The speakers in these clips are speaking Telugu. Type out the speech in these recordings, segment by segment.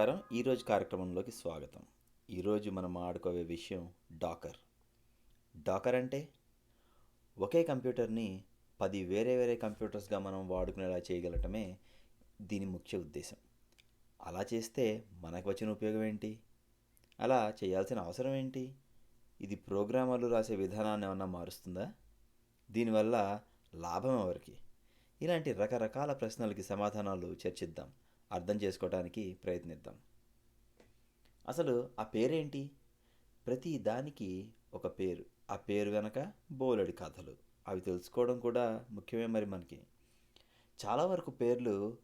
నమస్కారం. ఈరోజు కార్యక్రమంలోకి స్వాగతం. ఈరోజు మనం ఆడుకోవే విషయం డాకర్. డాకర్ అంటే? ఒకే కంప్యూటర్ని పది వేరే వేరే కంప్యూటర్స్గా మనం వాడుకునేలా చేయగలటమే దీని ముఖ్య ఉద్దేశం. అలా చేస్తే మనకు వచ్చిన ఉపయోగం ఏంటి? అలా చేయాల్సిన అవసరం ఏంటి? ఇది ప్రోగ్రామర్లు రాసే విధానాన్ని ఏమన్నా మారుస్తుందా? దీనివల్ల లాభం ఎవరికి? ఇలాంటి రకరకాల ప్రశ్నలకి సమాధానాలు చర్చిద్దాం. అర్థం చేసుకోవడానికి ప్రయత్నిద్దాం. అసలు ఆ పేరేంటి? ప్రతి దానికి ఒక పేరు. ఆ పేరు వెనక బోలెడి కథలు. అవి తెలుసుకోవడం కూడా ముఖ్యమే మరి మనకి. చాలా వరకు పేర్లు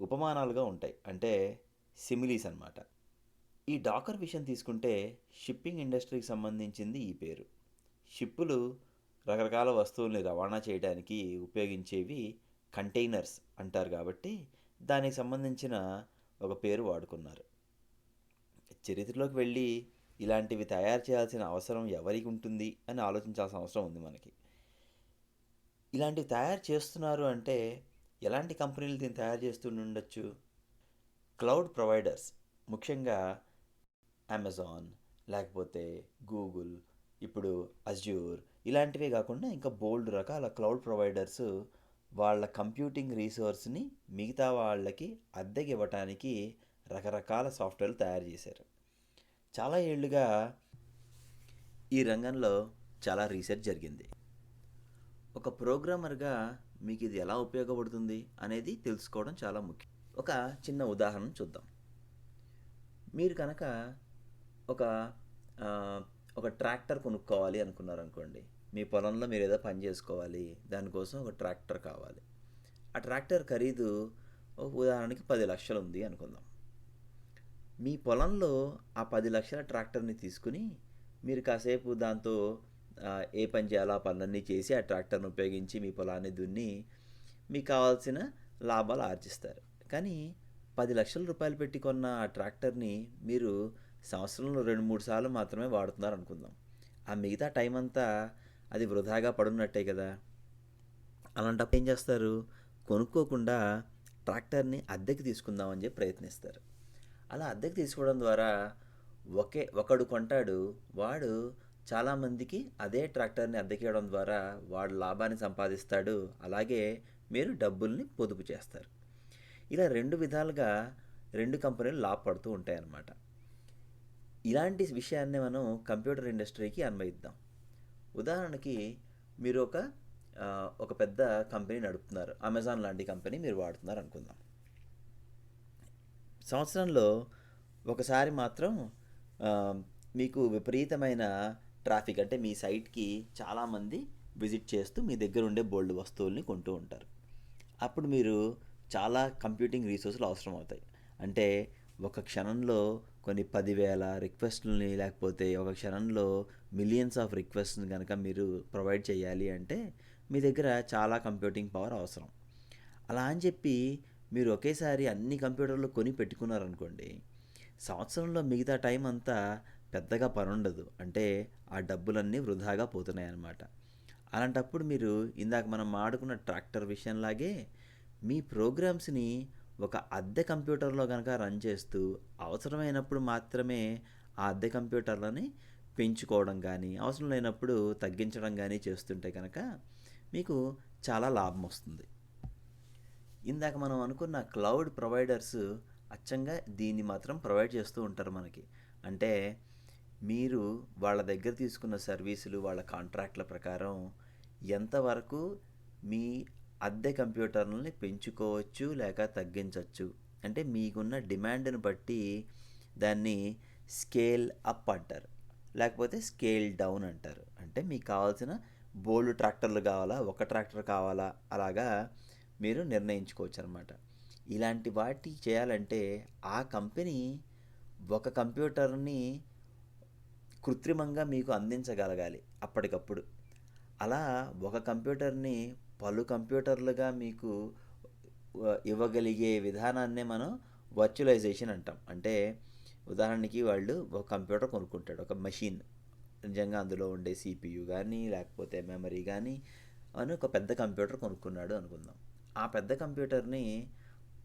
ఉపమానాలుగా ఉంటాయి. అంటే సిమిలీస్ అన్నమాట. ఈ డాకర్ విషయం తీసుకుంటే షిప్పింగ్ ఇండస్ట్రీకి సంబంధించింది ఈ పేరు. షిప్పులు రకరకాల వస్తువుల్ని రవాణా చేయడానికి ఉపయోగించేవి కంటైనర్స్ అంటారు కాబట్టి దానికి సంబంధించిన ఒక పేరు వాడుకున్నారు. చరిత్రలోకి వెళ్ళి ఇలాంటివి తయారు చేయాల్సిన అవసరం ఎవరికి ఉంటుంది అని ఆలోచించాల్సిన అవసరం ఉంది మనకి. ఇలాంటివి తయారు చేస్తున్నారు అంటే ఎలాంటి కంపెనీలు దీన్ని తయారు చేస్తూ ఉండొచ్చు? క్లౌడ్ ప్రొవైడర్స్ ముఖ్యంగా అమెజాన్ లేకపోతే గూగుల్ ఇప్పుడు అజ్యూర్ ఇలాంటివే కాకుండా ఇంకా బోల్డ్ రకాల క్లౌడ్ ప్రొవైడర్స్ వాళ్ళ కంప్యూటింగ్ రీసోర్స్ని మిగతా వాళ్ళకి అద్దెకి ఇవ్వటానికి రకరకాల సాఫ్ట్వేర్లు తయారు చేశారు. చాలా ఏళ్ళుగా ఈ రంగంలో చాలా రీసెర్చ్ జరిగింది. ఒక ప్రోగ్రామర్గా మీకు ఇది ఎలా ఉపయోగపడుతుంది అనేది తెలుసుకోవడం చాలా ముఖ్యం. ఒక చిన్న ఉదాహరణ చూద్దాం. మీరు కనుక ఒక ఒక ట్రాక్టర్ కొనుక్కోవాలి అనుకున్నారు అనుకోండి మీ పొలంలో మీరు ఏదో పని చేసుకోవాలి. దానికోసం ఒక ట్రాక్టర్ కావాలి. ఆ ట్రాక్టర్ ఖరీదు ఉదాహరణకి పది లక్షలు ఉంది అనుకుందాం. మీ పొలంలో ఆ పది లక్షల ట్రాక్టర్ని తీసుకుని మీరు కాసేపు దాంతో ఏ పని చేయాలో ఆ పనులన్నీ చేసి ఆ ట్రాక్టర్ని ఉపయోగించి మీ పొలాన్ని దున్ని మీకు కావాల్సిన లాభాలు ఆర్జిస్తారు. కానీ పది లక్షల రూపాయలు పెట్టి కొన్న ఆ ట్రాక్టర్ని మీరు సంవత్సరంలో రెండు మూడు సార్లు మాత్రమే వాడుతున్నారు అనుకుందాం. ఆ మిగతా టైం అంతా అది వృధాగా పడున్నట్టే కదా. అలాంటప్పుడు ఏం చేస్తారు? కొనుక్కోకుండా ట్రాక్టర్ని అద్దెకి తీసుకుందామని చెప్పి ప్రయత్నిస్తారు. అలా అద్దెకి తీసుకోవడం ద్వారా ఒకే ఒకడు కొంటాడు వాడు చాలామందికి అదే ట్రాక్టర్ని అద్దెకి ఇవ్వడం ద్వారా వాడు లాభాన్ని సంపాదిస్తాడు అలాగే మీరు డబ్బుల్ని పొదుపు చేస్తారు. ఇలా రెండు విధాలుగా రెండు కంపెనీలు లాభపడుతూ ఉంటాయన్నమాట. ఇలాంటి విషయాన్ని మనం కంప్యూటర్ ఇండస్ట్రీకి అన్వయిద్దాం. ఉదాహరణకి మీరు ఒక ఒక పెద్ద కంపెనీ నడుపుతున్నారు. అమెజాన్ లాంటి కంపెనీ మీరు వాడుతున్నారు అనుకుందాం. సంవత్సరంలో ఒకసారి మాత్రం మీకు విపరీతమైన ట్రాఫిక్ అంటే మీ సైట్కి చాలామంది విజిట్ చేస్తూ మీ దగ్గర ఉండే బోల్డ్ వస్తువుల్ని కొంటూ ఉంటారు. అప్పుడు మీరు చాలా కంప్యూటింగ్ రీసోర్సులు అవసరం అవుతాయి అంటే ఒక క్షణంలో కొన్ని పదివేల రిక్వెస్ట్లని లేకపోతే ఒక క్షణంలో మిలియన్స్ ఆఫ్ రిక్వెస్ట్ని కనుక మీరు ప్రొవైడ్ చేయాలి అంటే మీ దగ్గర చాలా కంప్యూటింగ్ పవర్ అవసరం. అలా అని చెప్పి మీరు ఒకేసారి అన్ని కంప్యూటర్లు కొని పెట్టుకున్నారనుకోండి సంవత్సరంలో మిగతా టైం అంతా పెద్దగా పని ఉండదు అంటే ఆ డబ్బులన్నీ వృధాగా పోతున్నాయి అన్నమాట అలాంటప్పుడు మీరు ఇందాక మనం ఆడుకున్న ట్రాక్టర్ విషయంలాగే మీ ప్రోగ్రామ్స్ని ఒక అద్దె కంప్యూటర్లో కనుక రన్ చేస్తూ అవసరమైనప్పుడు మాత్రమే ఆ అద్దె కంప్యూటర్లని పెంచుకోవడం కానీ అవసరం లేనప్పుడు తగ్గించడం కానీ చేస్తుంటే కనుక మీకు చాలా లాభం వస్తుంది. ఇందాక మనం అనుకున్న క్లౌడ్ ప్రొవైడర్స్ అచ్చంగా దీన్ని మాత్రం ప్రొవైడ్ చేస్తూ ఉంటారు మనకి. అంటే మీరు వాళ్ళ దగ్గర తీసుకున్న సర్వీసులు వాళ్ళ కాంట్రాక్ట్ల ప్రకారం ఎంతవరకు మీ అద్దె కంప్యూటర్లని పెంచుకోవచ్చు లేక తగ్గించవచ్చు అంటే మీకున్న డిమాండ్ని బట్టి దాన్ని స్కేల్ అప్ అంటారు. లేకపోతే స్కేల్ డౌన్ అంటారు. అంటే మీకు కావాల్సిన బోల్డ్ ట్రాక్టర్లు కావాలా ఒక ట్రాక్టర్ కావాలా అలాగా మీరు నిర్ణయించుకోవచ్చు అనమాట ఇలాంటి వాటి చేయాలంటే ఆ కంపెనీ ఒక కంప్యూటర్ని కృత్రిమంగా మీకు అందించగలగాలి అప్పటికప్పుడు. అలా ఒక కంప్యూటర్ని పలు కంప్యూటర్లుగా మీకు ఇవ్వగలిగే విధానాన్నే మనం వర్చువలైజేషన్ అంటాం. అంటే ఉదాహరణకి వాళ్ళు ఒక కంప్యూటర్ కొనుక్కుంటాడు ఒక మెషిన్ నిజంగా అందులో ఉండే సిపియు కానీ లేకపోతే మెమరీ కానీ అని ఒక పెద్ద కంప్యూటర్ కొనుక్కున్నాడు అనుకుందాం. ఆ పెద్ద కంప్యూటర్ని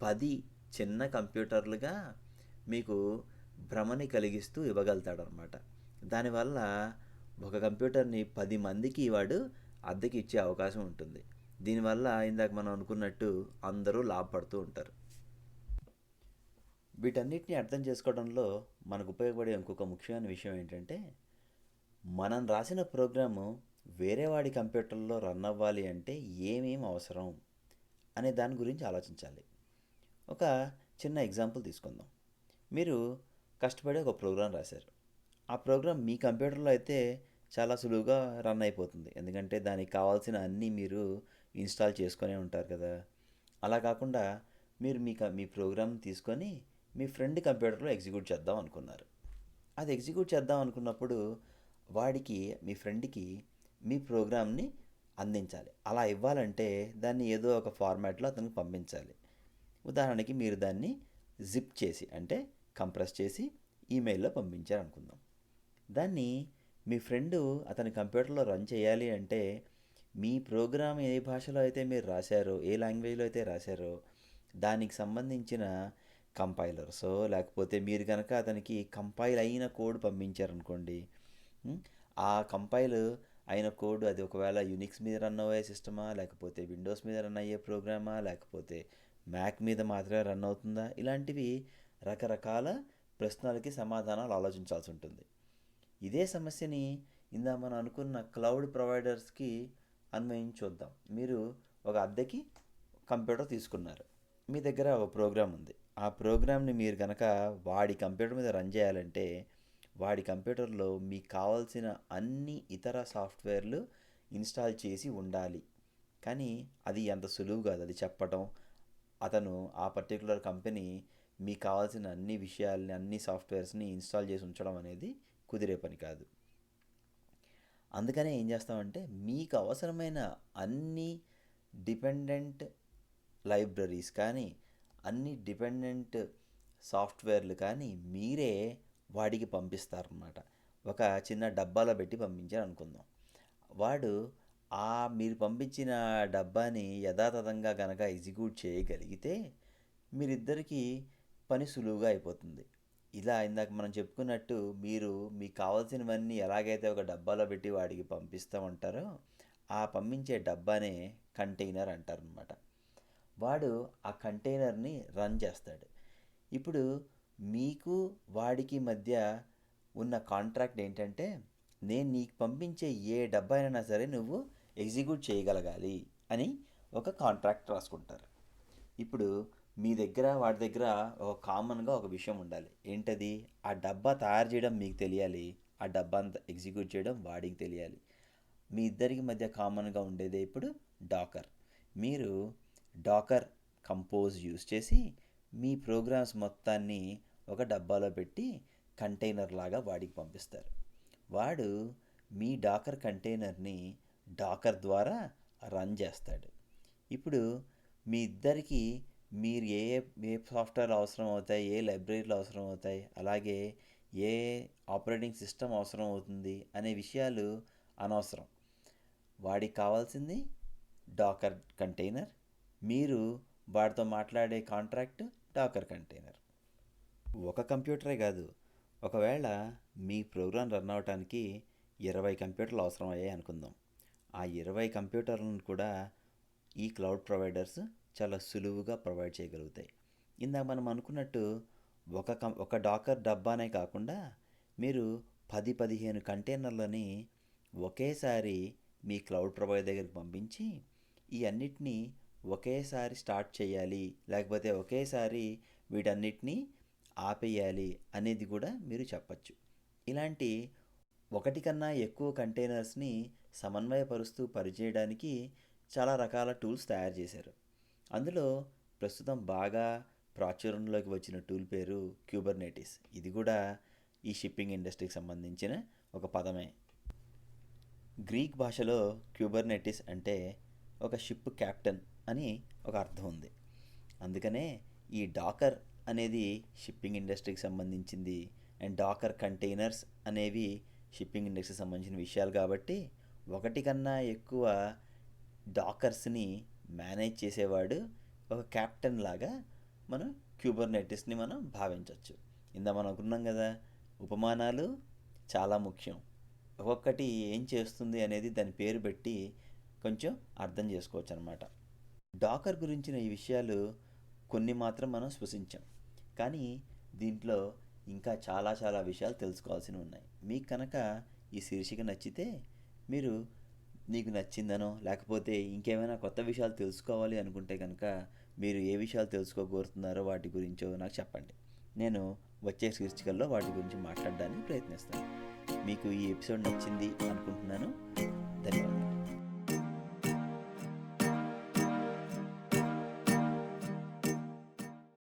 పది చిన్న కంప్యూటర్లుగా మీకు భ్రమని కలిగిస్తూ ఇవ్వగలుగుతాడు అనమాట దానివల్ల ఒక కంప్యూటర్ని పది మందికి వాడు అద్దెకి ఇచ్చే అవకాశం ఉంటుంది. దీనివల్ల ఇందాక మనం అనుకున్నట్టు అందరూ లాభపడుతూ ఉంటారు. వీటన్నిటిని అర్థం చేసుకోవడంలో మనకు ఉపయోగపడే ఇంకొక ముఖ్యమైన విషయం ఏంటంటే మనం రాసిన ప్రోగ్రాము వేరే వాడి కంప్యూటర్లో రన్ అవ్వాలి అంటే ఏమేం అవసరం అనే దాని గురించి ఆలోచించాలి. ఒక చిన్న ఎగ్జాంపుల్ తీసుకుందాం. మీరు కష్టపడి ఒక ప్రోగ్రాం రాశారు. ఆ ప్రోగ్రాం మీ కంప్యూటర్లో అయితే చాలా సులువుగా రన్ అయిపోతుంది. ఎందుకంటే దానికి కావాల్సిన అన్నీ మీరు ఇన్స్టాల్ చేసుకునే ఉంటారు కదా. అలా కాకుండా మీరు మీ మీ ప్రోగ్రామ్ తీసుకొని మీ ఫ్రెండ్ కంప్యూటర్లో ఎగ్జిక్యూట్ చేద్దాం అనుకున్నారు. అది ఎగ్జిక్యూట్ చేద్దాం అనుకున్నప్పుడు వాడికి మీ ఫ్రెండ్కి మీ ప్రోగ్రామ్ని అందించాలి. అలా ఇవ్వాలంటే దాన్ని ఏదో ఒక ఫార్మాట్లో అతనికి పంపించాలి. ఉదాహరణకి మీరు దాన్ని జిప్ చేసి అంటే కంప్రెస్ చేసి ఈమెయిల్లో పంపించారు అనుకుందాం దాన్ని మీ ఫ్రెండ్ అతని కంప్యూటర్లో రన్ చేయాలి అంటే మీ ప్రోగ్రామ్ ఏ భాషలో అయితే మీరు రాశారో ఏ లాంగ్వేజ్లో అయితే రాశారో దానికి సంబంధించిన కంపైలర్సో లేకపోతే మీరు కనుక అతనికి కంపైల్ అయిన కోడ్ పంపించారనుకోండి ఆ కంపైల్ అయిన కోడ్ అది ఒకవేళ యునిక్స్ మీద రన్ అయ్యే సిస్టమా లేకపోతే విండోస్ మీద రన్ అయ్యే ప్రోగ్రామా లేకపోతే మ్యాక్ మీద మాత్రమే రన్ అవుతుందా? ఇలాంటివి రకరకాల ప్రశ్నలకి సమాధానాలు ఆలోచించాల్సి ఉంటుంది. ఇదే సమస్యని ఇందా మనం అనుకున్న క్లౌడ్ ప్రొవైడర్స్కి అన్వయించొద్దాం. మీరు ఒక అద్దెకి కంప్యూటర్ తీసుకున్నారు. మీ దగ్గర ఒక ప్రోగ్రామ్ ఉంది. ఆ ప్రోగ్రామ్ని మీరు కనుక వాడి కంప్యూటర్ మీద రన్ చేయాలంటే వాడి కంప్యూటర్లో మీకు కావాల్సిన అన్ని ఇతర సాఫ్ట్వేర్లు ఇన్స్టాల్ చేసి ఉండాలి. కానీ అది అంత సులువు కాదు. అది చెప్పటం అతను ఆ పర్టికులర్ కంపెనీ మీకు కావాల్సిన అన్ని విషయాల్ని అన్ని సాఫ్ట్వేర్స్ని ఇన్స్టాల్ చేసి ఉంచడం అనేది కుదిరే పని కాదు. అందుకనే ఏం చేస్తామంటే మీకు అవసరమైన అన్ని డిపెండెంట్ లైబ్రరీస్ కానీ అన్ని డిపెండెంట్ సాఫ్ట్వేర్లు కానీ మీరే వాడికి పంపిస్తారనమాట ఒక చిన్న డబ్బాలో పెట్టి పంపించారు అనుకుందాం వాడు ఆ మీరు పంపించిన డబ్బాని యథాతథంగా కనుక ఎగ్జిక్యూట్ చేయగలిగితే మీరిద్దరికీ పని సులువుగా అయిపోతుంది. ఇలా ఇందాక మనం చెప్పుకున్నట్టు మీరు మీకు కావాల్సినవన్నీ ఎలాగైతే ఒక డబ్బాలో పెట్టి వాడికి పంపిస్తామంటారో ఆ పంపించే డబ్బానే కంటైనర్ అంటారనమాట వాడు ఆ కంటైనర్ని రన్ చేస్తాడు. ఇప్పుడు మీకు వాడికి మధ్య ఉన్న కాంట్రాక్ట్ ఏంటంటే నేను నీకు పంపించే ఏ డబ్బా అయినా సరే నువ్వు ఎగ్జిక్యూట్ చేయగలగాలి అని ఒక కాంట్రాక్ట్ రాసుకుంటారు. ఇప్పుడు మీ దగ్గర వాడి దగ్గర ఒక కామన్గా ఒక విషయం ఉండాలి. ఏంటది? ఆ డబ్బా తయారు చేయడం మీకు తెలియాలి. ఆ డబ్బా అంతా ఎగ్జిక్యూట్ చేయడం వాడికి తెలియాలి. మీ ఇద్దరికి మధ్య కామన్గా ఉండేదే ఇప్పుడు డాకర్. మీరు డాకర్ కంపోజ్ యూస్ చేసి మీ ప్రోగ్రామ్స్ మొత్తాన్ని ఒక డబ్బాలో పెట్టి కంటైనర్ లాగా వాడికి పంపిస్తారు. వాడు మీ డాకర్ కంటైనర్ని డాకర్ ద్వారా రన్ చేస్తాడు. ఇప్పుడు మీ ఇద్దరికి మీరు ఏ ఏ సాఫ్ట్వేర్ అవసరం అవుతాయి ఏ లైబ్రరీలు అవసరం అవుతాయి అలాగే ఏ ఆపరేటింగ్ సిస్టమ్ అవసరం అవుతుంది అనే విషయాలు అనవసరం. వాడికి కావాల్సింది డాకర్ కంటైనర్ మీరు వాడితో మాట్లాడే కాంట్రాక్ట్ డాకర్ కంటైనర్. ఒక కంప్యూటరే కాదు ఒకవేళ మీ ప్రోగ్రాం రన్ అవడానికి ఇరవై కంప్యూటర్లు అవసరం అయ్యాయి అనుకుందాం. ఆ ఇరవై కంప్యూటర్లను కూడా ఈ క్లౌడ్ ప్రొవైడర్స్ చాలా సులువుగా ప్రొవైడ్ చేయగలుగుతాయి. ఇందాక మనం అనుకున్నట్టు ఒక కం ఒక డాకర్ డబ్బానే కాకుండా మీరు పది పదిహేను కంటైనర్లని ఒకేసారి మీ క్లౌడ్ ప్రొవైడర్ దగ్గరికి పంపించి ఈ అన్నిటినీ ఒకేసారి స్టార్ట్ చేయాలి లేకపోతే ఒకేసారి వీటన్నిటినీ ఆపేయాలి అనేది కూడా మీరు చెప్పచ్చు. ఇలాంటి ఒకటి కన్నా ఎక్కువ కంటైనర్స్ని సమన్వయపరుస్తూ పనిచేయడానికి చాలా రకాల టూల్స్ తయారు చేశారు. అందులో ప్రస్తుతం బాగా ప్రాచుర్యంలోకి వచ్చిన టూల్ పేరు క్యూబర్నేటిస్. ఇది కూడా ఈ షిప్పింగ్ ఇండస్ట్రీకి సంబంధించిన ఒక పదమే. గ్రీక్ భాషలో క్యూబర్నెటిస్ అంటే ఒక షిప్ క్యాప్టెన్ అని ఒక అర్థం ఉంది. అందుకనే ఈ డాకర్ అనేది షిప్పింగ్ ఇండస్ట్రీకి సంబంధించింది. అండ్ డాకర్ కంటైనర్స్ అనేవి షిప్పింగ్ ఇండస్ట్రీకి సంబంధించిన విషయాలు కాబట్టి ఒకటి కన్నా ఎక్కువ డాకర్స్ని మేనేజ్ చేసేవాడు ఒక కెప్టెన్ లాగా మనం క్యూబర్నెటిస్ని మనం భావించవచ్చు ఇందా మనం అనుకున్నాం కదా ఉపమానాలు చాలా ముఖ్యం. ఒక్కొక్కటి ఏం చేస్తుంది అనేది దాని పేరు పెట్టి కొంచెం అర్థం చేసుకోవచ్చు అనమాట డాకర్ గురించిన ఈ విషయాలు కొన్ని మాత్రం మనం స్పృశించాం. కానీ దీంట్లో ఇంకా చాలా చాలా విషయాలు తెలుసుకోవాల్సినవి ఉన్నాయి. మీకు కనుక ఈ శీర్షిక నచ్చితే మీరు నీకు నచ్చిందనో లేకపోతే ఇంకేమైనా కొత్త విషయాలు తెలుసుకోవాలి అనుకుంటే కనుక మీరు ఏ విషయాలు తెలుసుకోగోరుతున్నారో వాటి గురించో నాకు చెప్పండి. నేను వచ్చే శీర్షికల్లో వాటి గురించి మాట్లాడడానికి ప్రయత్నిస్తాను. మీకు ఈ ఎపిసోడ్ నచ్చింది అనుకుంటున్నాను. ధన్యవాదాలు.